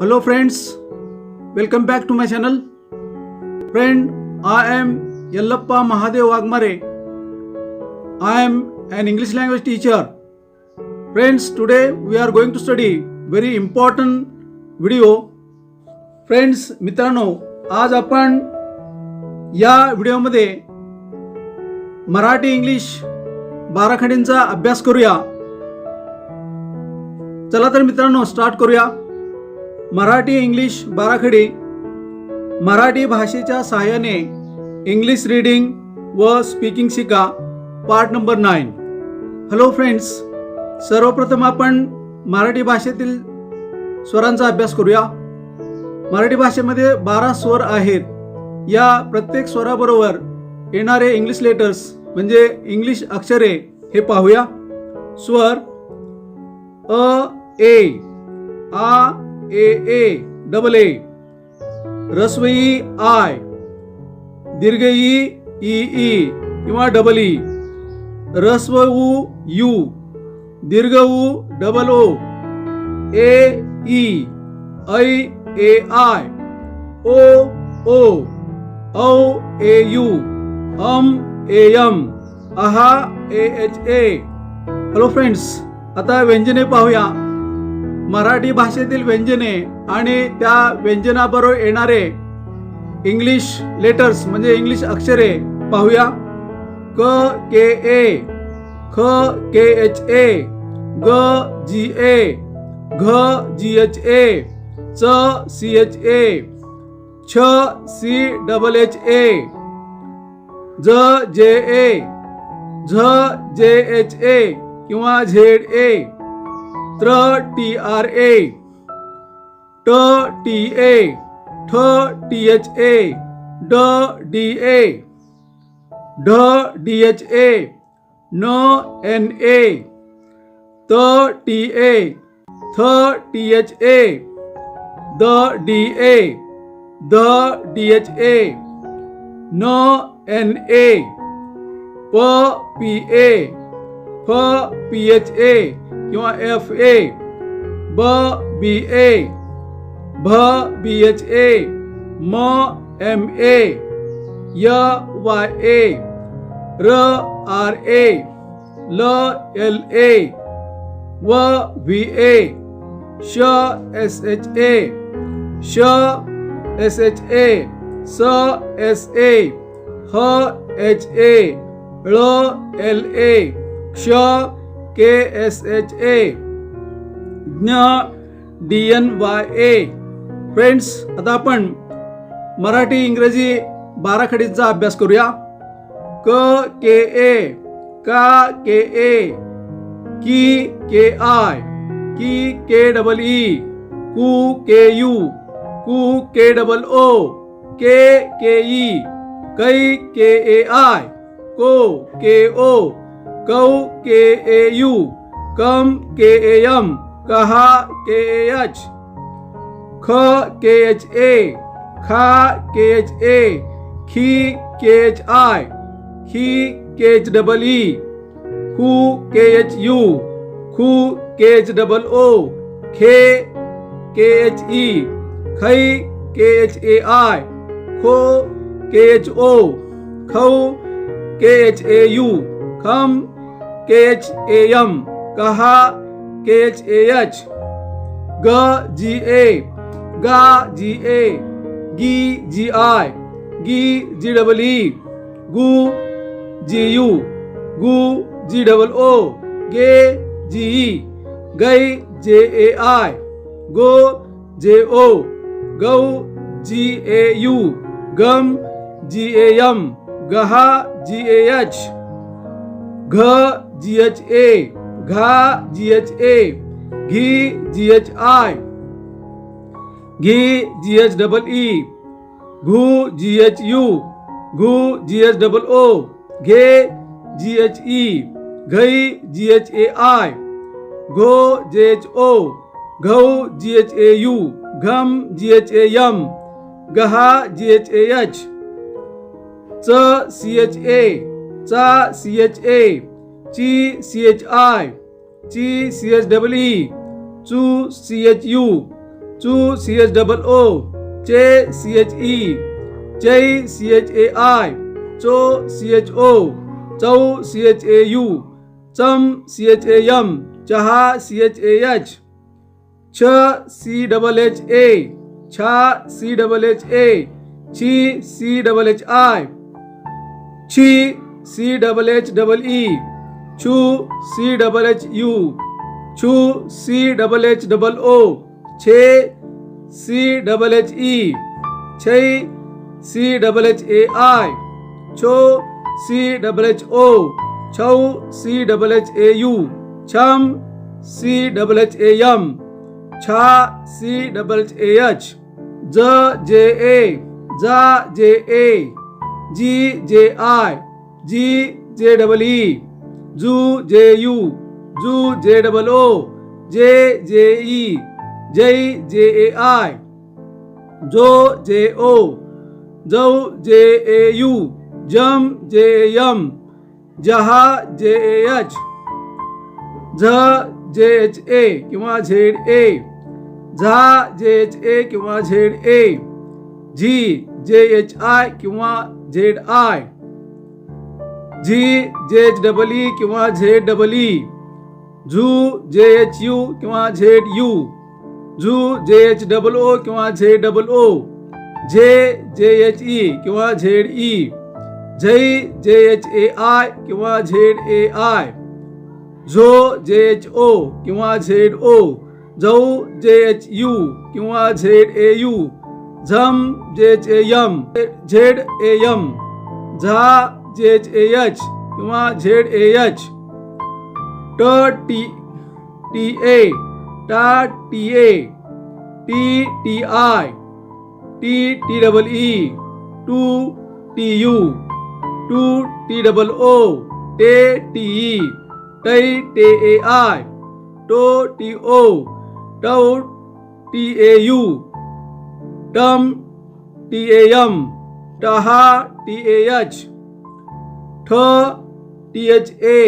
Hello friends welcome back to my channel friend I am Yallappa Mahadev Waghmare I am and English language teacher friends today we are going to study very important video friends मित्रांनो आज आपण या व्हिडिओमध्ये Marathi English बाराखडींचा अभ्यास करूया चला तर मित्रांनो स्टार्ट करूया मराठी इंग्लिश बाराखडी. मराठी भाषेच्या सहाय्याने इंग्लिश रीडिंग व स्पीकिंग शिका. Part number nine. Hello friends सर्वप्रथम आपण मराठी भाषेतील स्वरांचा अभ्यास करूया. मराठी भाषेमध्ये बारा स्वर आहेत. या प्रत्येक स्वराबरोबर येणारे इंग्लिश लेटर्स म्हणजे इंग्लिश अक्षरे हे पाहूया. स्वर अ ए आ ए ए डबल ए रस्वई आय. दीर्घ ई ई ई किंवा डबल ई रस्व उ यू. दीर्घ उ डबल ओ ए ई. ऐ ए आय. ओ ओ. औ ए यू. Um A M. अहा A H A. Hello friends आता व्यंजने पाहूया. मराठी भाषेतील व्यंजने आणि त्या व्यंजनाबरोबर येणारे इंग्लिश लेटर्स म्हणजे इंग्लिश अक्षरे पाहूया. क के ए. ख के एच ए. ग जी ए. घ जी एच ए. च सी एच ए. छ सी डबल एच ए. ज जे ए. झ जे एच ए. किंवा झेड ए. त्र टी आर ए ट टी ए ठ टी एच ए ड डी ए ढ डी एच ए न एन ए त टी ए थ टी एच ए द डी ए द डी एच ए न एन ए प पी ए फ पी एच ए किंवा एफ़ ए ब बी ए भ बी एच ए म एम ए य वाय ए र आर ए ल एल ए व व्ही ए श एस एच ए श एस एच ए स एस ए ह एच ए ळ एल ए क्ष के एस एच ए ज्ञ D N Y A friends आता आपण मराठी इंग्रजी बाराखडीचा अभ्यास करूया. क के ए. का के ए. की के आय. की के डबल ई. कू के यू. कू के डबल ओ. के के ई. कै के ए आय. को के ओ. कौ के ए यू कम के ए एम कहा के ए एच ख के एच ए खा के एच ए खी के एच आय खी के एच डबल ई खू के एच यू खू के एच डबल ओ खे के एच ई खै के एच ए आय खो के एच ओ खौ के एच ए यू खम के एच ए एम कहा के एच ग जी ए गा जी ए गी जी आई गी जी डबल ई गु जी यू गु जी डबल ओ गे जी ई गै जे ए आई गो जे ओ गौ जी ए यू गम जी ए एम गहा जी ए एच घ जी एच ए घा जी एच ए घी जी एच आय घी जी एच डबल ई घू जी एच यू घू जी एच डबल ओ घे जी एच ई घई जी एच ए आय घो जे एच ओ घौ जी एच ए यू घम G H A M गहा G H A H च C H A चा C H A ची C H I ची C H double ई चू C H U चू सी एच डबल ओ चे सी एच ई चै सी एच ए आय चो सी एच ओ चौ सी एच ए यू चम सी एच ए एम चहा सी एच ए एच छ सी डबल एच ए छा सी डबल एच ए छी सी डबल एच आय छी C double H double E छू C double H U छू C double H double O छे C double H E छै सी double H A आई छो सी double H O छौ C double H A U छम C double H A M छा C double H A H ज J ए जा जे ए जी जे आय जी जे डबल ई जू जे यू जू जे डबल ओ जे जे ई जै जे ए आय जो जे ओ जौ जे ए यू जम जे यम जहा जे ए एच झ जे एच ए किंवा झेड ए झा जे एच ए किंवा झेड ए झी जे एच आय किंवा झेड आय झी जे एच डबल ई किंवा झेड डबल ई झू जे एच यू किंवा झेड यू झू जे एच डबल ओ किंवा झेड डबल ओ झे जे एच ई किंवा झेड ई झै जे एच ए आय किंवा झेड ए आय झो जे एच ओ किंवा झेड ओ झौ जे एच यू किंवा झेड ए यू झम J H A M Z A M Jha J H A H किंवा झेड ए एच ट टी टी ए टा T A T T I T T double E टू T U, टू T double O टे T E टै टे A I टो T O टौ टी ए यू टम टी एम टहा टी एच ठ टी एच ए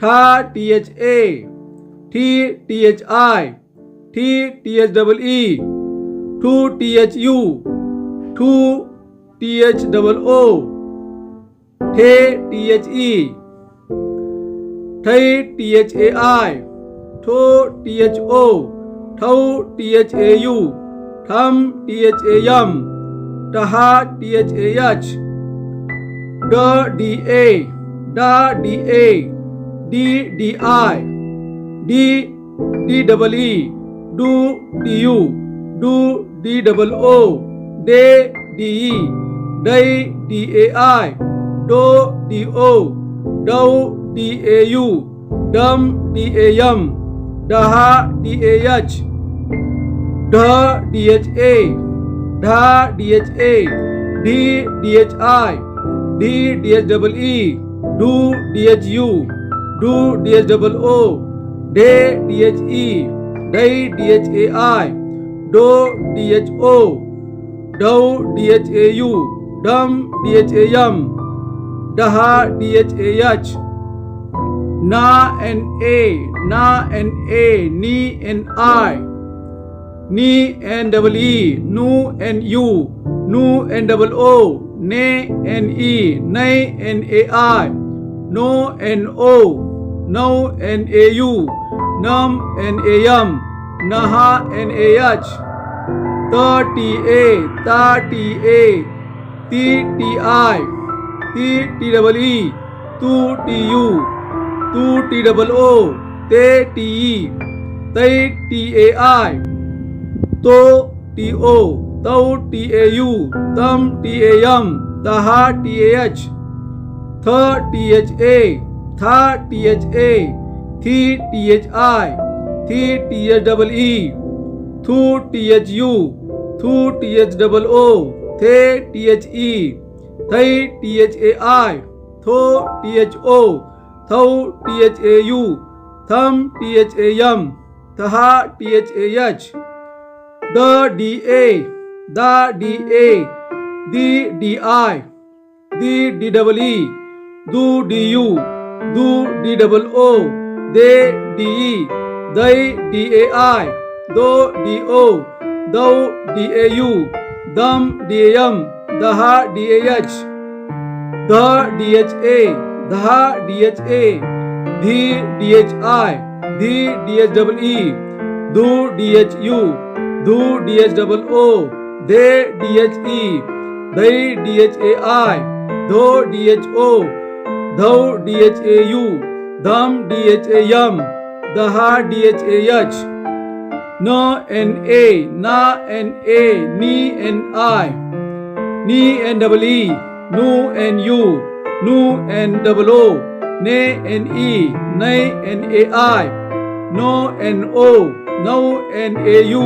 ठा टी एच ए ठी टी एच आय ठी टी एच डबल ई टू टी एच यू टू टी एच डबल ओ ठे टी एच ई ठै टी एच ए आय ठो टी एच ओ ठौ टी एच ए यू ठम T H A M टहा T H A H ड D A डा D A D D I D D double E do D U डू D double O डे D E डै D A I डो D O डौ D A U डम D A M डहा D A H ढ D H A ढा D H A D D H I D D H double E do D H U डू D H double O डे D H E डै D H A I डो D H O डौ D H A U डम D H A M डहा D H A H ना N A ना N A नी एन आई नी एन डबल ई नू एन यू नू एन डबल ओ नई एन ए आई नो एन ओ नौ एन ए यू नम एन ए एम नहा एन ए एच त टी ए ता टी ए ती टी आई ती टी डबल ई तू टी यू तू टी डबल ओ ते टी ई तै टी ए आई तो टी तौ ए यू तम टी ए एम तहा टी एच थ टी एच ए था टी एच ए थी टी एच आई थी टी एच डबल ई थू टी एच यू थू टी एच डबल ओ थे टी एच ई थै टी एच ए आई थो टी एच ओ थौ टी एच ए यू थम टी एच ए एम तहा टी एच ए एच दा D A दी डी आई, दी डी डबल ई, दू डी यू, दू डी डबल ओ, दे डी ई दै डी ए आई, दो डी ओ दौ डी ए यू, दम डी एम, दहा डी एच ध डी एच ए दहा डी एच ए धी डी एच आय धी डी एच डबल ई दू डी एच यू दू डी एच डबल ओ दे डी एच ई दै डी एच ए आय धो डी एच ओ धौ डी एच ए यू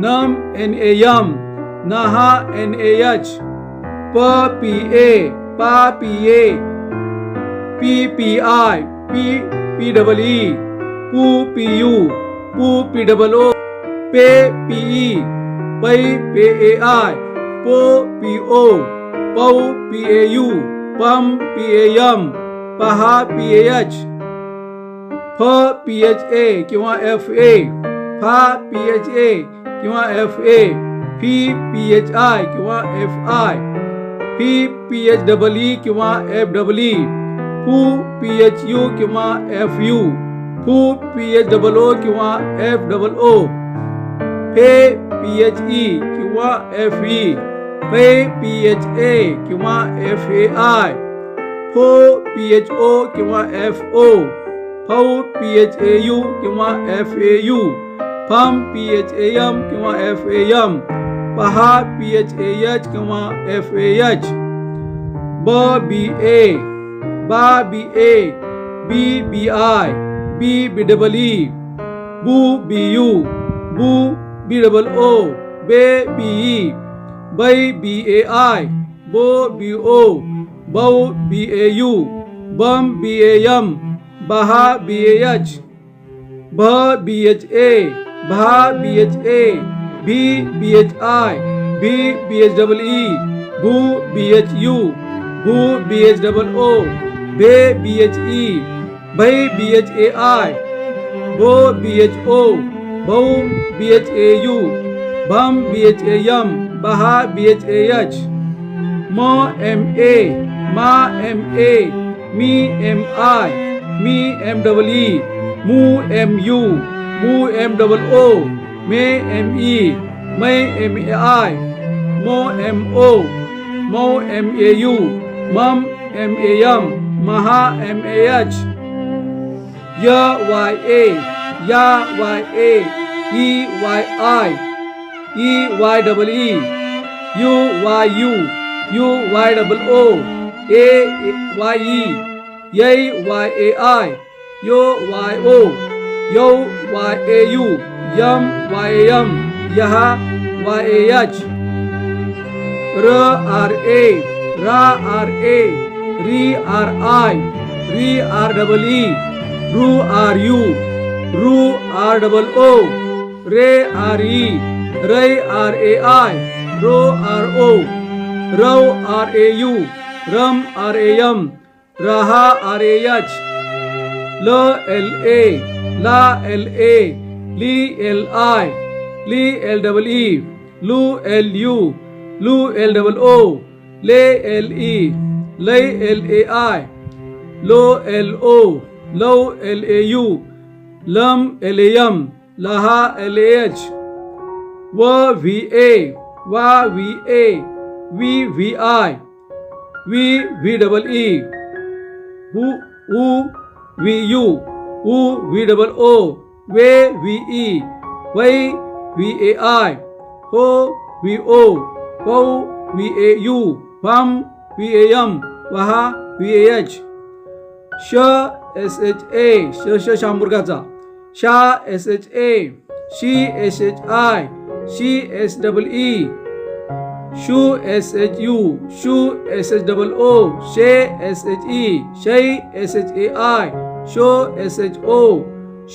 धम D H A A A A A A A A N A H प P A, पा P A, P P I, P P double E, पू P U, पू P double O, पे P ई, पै पे ए आई, पो P O, पौ P A U, पम पी ए यम, पहा पी ए एच फ पी एच ए, किंवा एफ़ ए, फा पी एच ए, किंवा एफ़ ए फ़ी पी एच आय किंवा F I P P H double E किंवा एफ़ डबल ई फू पी एच यू किंवा एफ़ यू फू पी एच डबल ओ किंवा एफ़ डबल ओ फे पी एच ई किंवा एफ़ ई फे पी एच ए किंवा एफ़ ए आय फो पी एच ओ किंवा एफ़ ओ फौ पी एच ए यू किंवा एफ़ ए यू फम पी एच ए एम किंवा एफ़ ए एम पहा पी एच ए एच किंवा एफ़ ए एच ब बी ए बा B A B B I B B double E बू B U बू B double O बे B E बै B A I बो B O बौ बी ए यू बम बी ए यम बहा बी ए एच भ बी एच ए भा B H A B B H I B B H double E Boo B H U Boo B H double O Bay B H E Bay B H A I Bo B H O Bow B H A U Bum B H A Baha B H A H Ma M A Ma M A Me M I Me M double E Mu M U Mu M double O me M E, Me M A I, Mo M O, Mo M A U, Mum M A M, Maha M A H, Ya Y A, Ya Y A, E Y I, E Y Yo Y O, Yo Y A U. यम Y A यम यह Y A H raw R A, रा R A, री are आई री are double E, रू R U, रू R double O, रे R E रे आर ए आई रो आर ओ, रौ आर ए यू, रम आर ए यम, रहा आर ए एच ल L A, La L A li l i li l double e lu l u lu l double o le l e lay l a i lo l o low l a u lum l a laha l a h wa v a wa v a v v i v v double e u u v u u v double o we we e why we a i ho we o ho we a u pam we a m waha we a h. श S H A श श शांबुर्गाचा शा S H A शी S H I शी S double E शू S H U शू S H double O शे एस एच ई शै एस एच ए आय शो एस एच ओ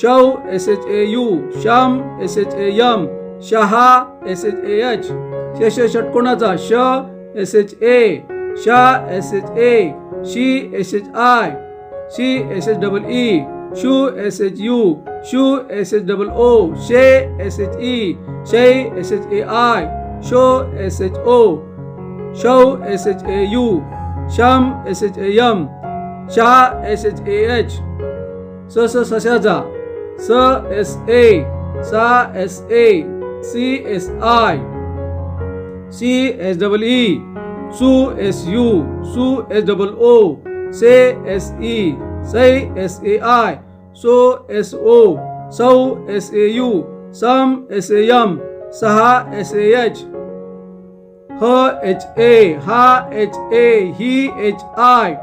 शौ एस एच ए यू शम एस एच ए यम शहा S H A H शश षटकोणाचा श एस एच ए शा एस एच ए शी एस एच आय शी एस एच डबल ई शू एस एच यू शू एस एच डबल ओ शे एस एच ई शे एस एच ए आय शो एस एच ओ शौ एस एच ए यू शम S H A M शा S H A H स सशाचा स एस ए सा एस ए सी एस आय सी एस डबल ई सू एस यू सू एस डबल ओ से एस ई से S A I so S O सौ एस ए यू सम एस ए यम सहा एस ए एच ह एच ए हा एच ए ही एच आय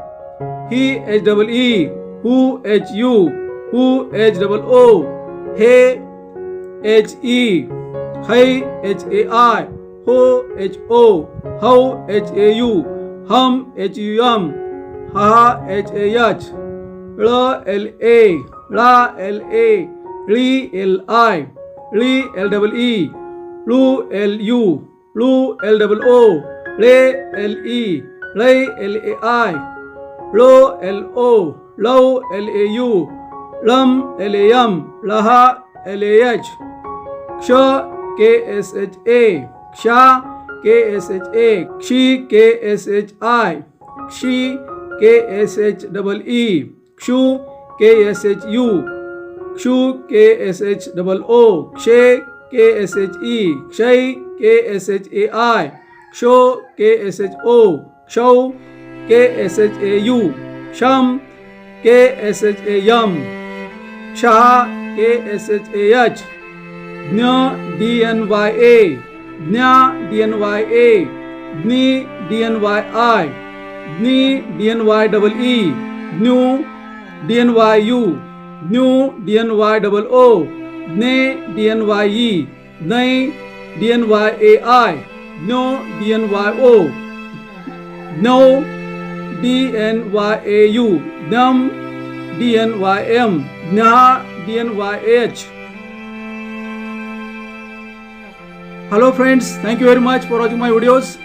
ही H double E who H U U H double O. Hey H E. Hey H A I. Ho H O. How H A U. Hum H U M. Ha H A H. La L A. La L A. Li double E. Lu L U. Lu L double O. Le L E. Lay L A I. Lo L O. L A U. ळम L A M ळहा L A H क्ष K S H एक्षा के S H A क्षी K S H I क्षी K S H double E क्षू K S H you क्षु K S H double ओ क्षे के S H ई क्षय के S H A आई क्षो के S H O क्षौ K S H A U क्षम K S H A M क्षहा K S H A H ज्ञ D N Y A ज्ञा D N Y A ज्ञी D N Y I ज्ञी D N Y double E new D N Y U new D N Y double O ज्ञे D N Y E नै D N Y A I no D N Y O no D N Y A U num DNYM, Nya DNYH. Hello friends, thank you very much for watching my videos.